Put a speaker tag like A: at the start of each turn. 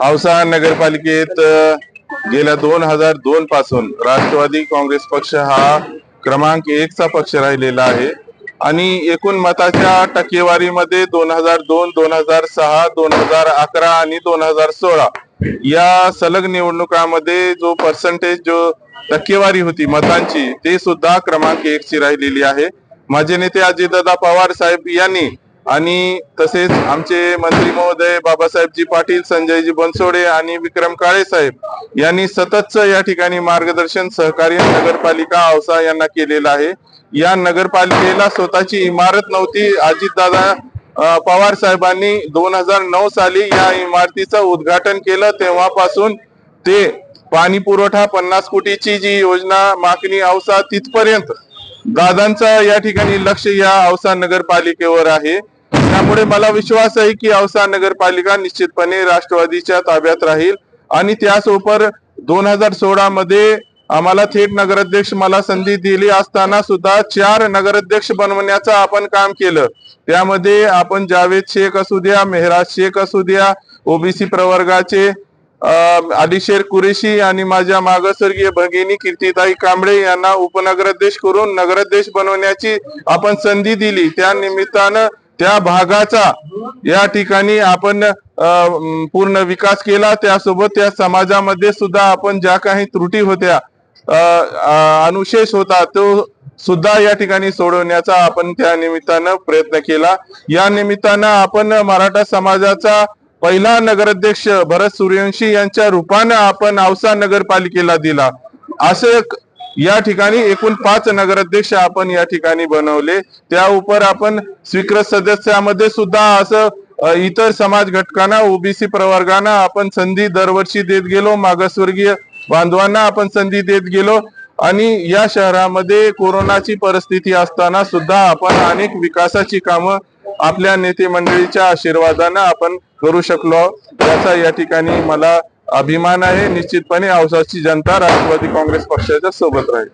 A: औसा नगरपालिकेत गेल्या दोन हजार दोन पासून राष्ट्रवादी काँग्रेस पक्ष हा क्रमांक एकचा पक्ष राहिलेला आहे. आणि एकूण मताच्या टक्केवारीमध्ये दोन हजार दोन दोन हजार सहा दोन हजार अकरा आणि दोन हजार सोळा या सलग निवडणुकामध्ये जो पर्सेंटेज जो टक्केवारी होती मतांची ते सुद्धा क्रमांक एकची राहिलेली आहे. माझे नेते अजितदादा पवार साहेब यांनी आणि तसेच आमचे मंत्री महोदय बाबासाहेबजी पाटील संजयजी बनसोडे आणि विक्रम काळे साहेब यांनी सततच या ठिकाणी मार्गदर्शन सहकार्य नगरपालिका औसा यांना केलेलं आहे. या नगरपालिकेला स्वतःची इमारत नव्हती. अजितदादा पवार साहेबांनी दोन हजार नऊ साली या इमारतीचं उद्घाटन केलं. तेव्हापासून ते पाणी पुरवठा पन्नास कोटीची जी योजना मागणी औसा तिथपर्यंत दादांचा या ठिकाणी लक्ष या औसा नगरपालिकेवर आहे. त्यामुळे मला विश्वास आहे की औसा नगरपालिका निश्चितपणे राष्ट्रवादीच्या ताब्यात राहील. आणि त्यासोबत दोन हजार सोळा मध्ये आम्हाला थेट नगराध्यक्ष मला संधी दिली असताना सुद्धा चार नगराध्यक्ष बनवण्याचं आपण काम केलं. त्यामध्ये आपण जावेद शेख असू द्या मेहराज शेख असू द्या ओबीसी प्रवर्गाचे अलिशेर कुरेशी आणि माझ्या मागासवर्गीय भगिनी कीर्तिताई कांबळे यांना उपनगराध्यक्ष करून नगराध्यक्ष बनवण्याची आपण संधी दिली. त्या निमित्तानं त्या भागाचा या ठिकाणी आपण अं, पूर्ण विकास केला. त्यासोबत त्या समाजामध्ये सुद्धा आपण ज्या काही त्रुटी होत्या अनुशेष होता तो सुद्धा या ठिकाणी सोडवण्याचा आपण त्या निमित्तानं प्रयत्न केला. या निमित्तानं आपण मराठा समाजाचा पहिला नगराध्यक्ष भरत सूर्यवंशी यांच्या रूपानं आपण औसा नगरपालिकेला दिला. असं या ठिकाणी एकूण पाच नगराध्यक्ष आपण या ठिकाणी बनवले. त्या उपर आपण स्वीकृत सदस्यामध्ये सुद्धा असं इतर समाज घटकांना ओबीसी प्रवर्गांना आपण संधी दरवर्षी देत गेलो. मागासवर्गीय बांधवांना आपण संधी देत गेलो. आणि या शहरामध्ये कोरोनाची परिस्थिती असताना सुद्धा आपण अनेक विकासाची कामं आपल्या नेते मंडळीच्या आशीर्वादानं आपण करू शकलो. याचा या ठिकाणी मला अभिमान आहे निश्चितपणे औसाची जनता राष्ट्रवादी काँग्रेस पक्षाच्या सोबत राहील.